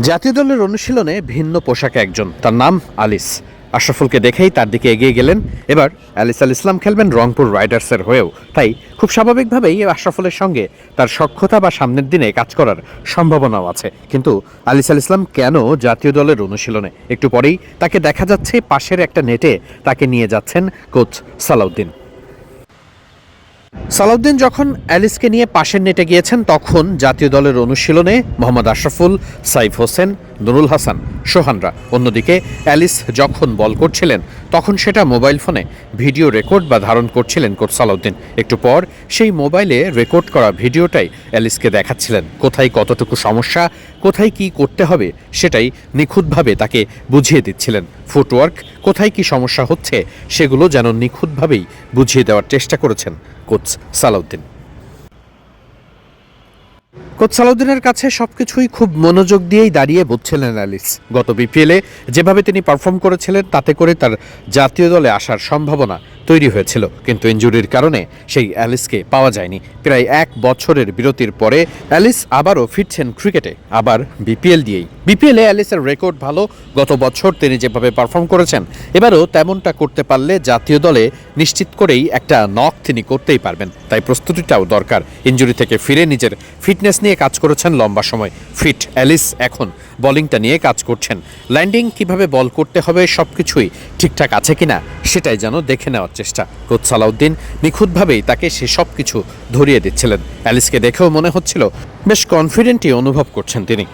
জাতীয় দলের অনুশীলনে ভিন্ন পোশাকে একজন, তার নাম আলিস। আশরাফুলকে দেখেই তার দিকে এগিয়ে গেলেন। এবার আলিস আল ইসলাম খেলবেন রংপুর রাইডার্সের হয়েও। তাই খুব স্বাভাবিকভাবেই আশরাফুলের সঙ্গে তার সক্ষতা বা সামনের দিনে কাজ করার সম্ভাবনাও আছে। কিন্তু আলিস আল ইসলাম কেন জাতীয় দলের অনুশীলনে? একটু পরেই তাকে দেখা যাচ্ছে পাশের একটা নেটে তাকে নিয়ে যাচ্ছেন কোচ সালাউদ্দিন। সালাউদ্দিন যখন অ্যালিসকে নিয়ে পাশের নেটে গিয়েছেন, তখন জাতীয় দলের অনুশীলনে মোহাম্মদ আশরাফুল, সাইফ হোসেন নুরুল হাসান, সোহানরা। অন্যদিকে অ্যালিস যখন বল করছিলেন, তখন সেটা মোবাইল ফোনে ভিডিও রেকর্ড বা ধারণ করছিলেন কোচ সালাউদ্দিন। একটু পর সেই মোবাইলে রেকর্ড করা ভিডিওটাই অ্যালিসকে দেখাচ্ছিলেন। কোথায় কতটুকু সমস্যা, কোথায় কি করতে হবে, সেটাই নিখুঁতভাবে তাকে বুঝিয়ে দিচ্ছিলেন। ফুটওয়ার্ক, কোথায় কি সমস্যা হচ্ছে, সেগুলো যেন নিখুঁতভাবেই বুঝিয়ে দেওয়ার চেষ্টা করেছেন কোচ সালাউদ্দিন। কোচ সালাউদ্দিনের কাছে সবকিছুই খুব মনোযোগ দিয়েই দাঁড়িয়ে বুঝছিলেন অ্যালিস। গত বিপিএলে যেভাবে তিনি পারফর্ম করেছিলেন, তাতে করে তার জাতীয় দলে আসার সম্ভাবনা তৈরি হয়েছিল। কিন্তু ইঞ্জুরির কারণে সেই অ্যালিসকে পাওয়া যায়নি। প্রায় এক বছরের বিরতির পরে অ্যালিস আবারও ফিরছেন ক্রিকেটে, আবার বিপিএল দিয়েই। বিপিএলে অ্যালিসের রেকর্ড ভালো, গত বছর তিনি যেভাবে পারফর্ম করেছেন, এবারও তেমনটা করতে পারলে জাতীয় দলে নিশ্চিত করেই একটা নক তিনি করতেই পারবেন। তাই প্রস্তুতিটাও দরকার। ইঞ্জুরি থেকে ফিরে নিজের ফিটনেস নিয়ে কাজ করেছেন লম্বা সময়। ফিট, অ্যালিস এখন বোলিংটা নিয়ে কাজ করছেন। ল্যান্ডিং কীভাবে বল করতে হবে সব কিছুই ঠিকঠাক আছে কিনা সেটাই যেন দেখে নেওয়ার চেষ্টা। কোচ সালাউদ্দিন নিখুঁতভাবেই তাকে সে সব কিছু ধরিয়ে দিচ্ছিলেন। অ্যালিসকে দেখেও মনে হচ্ছিল বেশ কনফিডেন্টই অনুভব করছেন তিনি।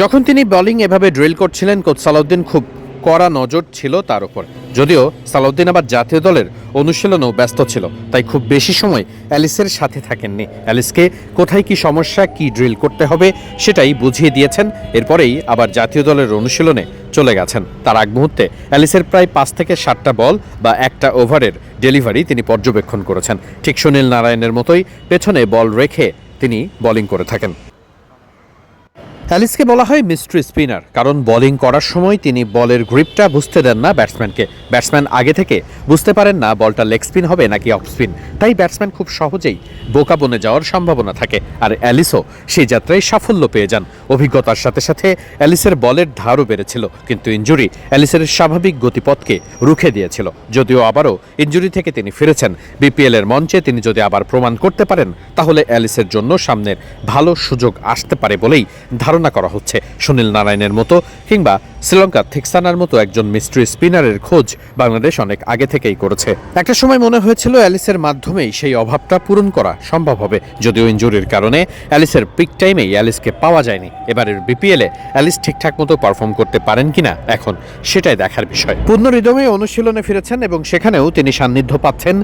যখন তিনি বোলিং এভাবে ড্রিল করছিলেন, কোচ সালাউদ্দিন খুব কড়া নজর ছিল তার উপর। যদিও সালাউদ্দিন আবার জাতীয় দলের অনুশীলনেও ব্যস্ত ছিল, তাই খুব বেশি সময় অ্যালিসের সাথে থাকেননি। অ্যালিসকে কোথায় কি সমস্যা, কি ড্রিল করতে হবে সেটাই বুঝিয়ে দিয়েছেন, এরপরেই আবার জাতীয় দলের অনুশীলনে চলে গেছেন। তার আগ মুহূর্তে অ্যালিসের প্রায় পাঁচ থেকে সাতটা বল বা একটা ওভারের ডেলিভারি তিনি পর্যবেক্ষণ করেছেন। ঠিক সুনীল নারায়ণের মতোই পেছনে বল রেখে তিনি বোলিং করে থাকেন। অ্যালিসকে বলা হয় মিস্ট্রি স্পিনার, কারণ বোলিং করার সময় তিনি বলের গ্রিপটা বুঝতে দেন না ব্যাটসম্যানকে। ব্যাটসম্যান আগে থেকে বুঝতে পারেন না বলটা লেগ স্পিন হবে নাকি অফ স্পিন। তাই ব্যাটসম্যান খুব সহজেই বোকা বনে যাওয়ার সম্ভাবনা থাকে, আর অ্যালিসও সেই যাত্রায় সাফল্য পেয়ে যান। অভিজ্ঞতার সাথে সাথে অ্যালিসের বলের ধারও বেড়েছিল, কিন্তু ইঞ্জুরি অ্যালিসের স্বাভাবিক গতিপথকে রুখে দিয়েছিল। যদিও আবারও ইঞ্জুরি থেকে তিনি ফিরেছেন বিপিএল এর মঞ্চে তিনি যদি আবার প্রমাণ করতে পারেন, তাহলে অ্যালিসের জন্য সামনের ভালো সুযোগ আসতে পারে বলেই ধারণা করা হচ্ছে। সুনীল নারায়ণের মতো কিংবা শ্রীলঙ্কার থিকসানার মতো একজন মিস্ট্রি স্পিনারের খোঁজ বাংলাদেশ অনেক আগে থেকেই করেছে। একটা সময় মনে হয়েছিল অ্যালিসের মাধ্যমেই সেই অভাবটা পূরণ করা সম্ভব হবে, যদিও ইঞ্জুরির কারণে অ্যালিসের পিক টাইমেই অ্যালিসকে পাওয়া যায়নি। এবারের বিপিএলে অ্যালিস ঠিকঠাক মতো পারফর্ম করতে পারেন কিনা, এখন সেটাই দেখার বিষয়। পূর্ণ হৃদমে অনুশীলনে ফিরেছেন এবং সেখানেও তিনি সান্নিধ্য পাচ্ছেন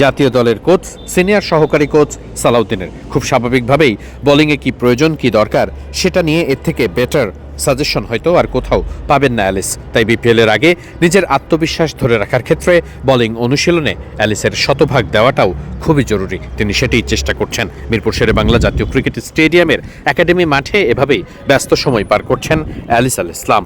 জাতীয় দলের কোচ, সিনিয়র সহকারী কোচ সালাউদ্দিনের। খুব স্বাভাবিকভাবেই বোলিংয়ে কি প্রয়োজন, কি দরকার, সেটা নিয়ে এর থেকে বেটার সাজেশন হয়তো আর কোথাও পাবেন না অ্যালিস। তাই বিপিএলের আগে নিজের আত্মবিশ্বাস ধরে রাখার ক্ষেত্রে বোলিং অনুশীলনে অ্যালিসের শতভাগ দেওয়াটাও খুবই জরুরি। তিনি সেটাই চেষ্টা করছেন। মিরপুর শেরে বাংলা জাতীয় ক্রিকেট স্টেডিয়ামের একাডেমি মাঠে এভাবেই ব্যস্ত সময় পার করছেন অ্যালিস আল ইসলাম।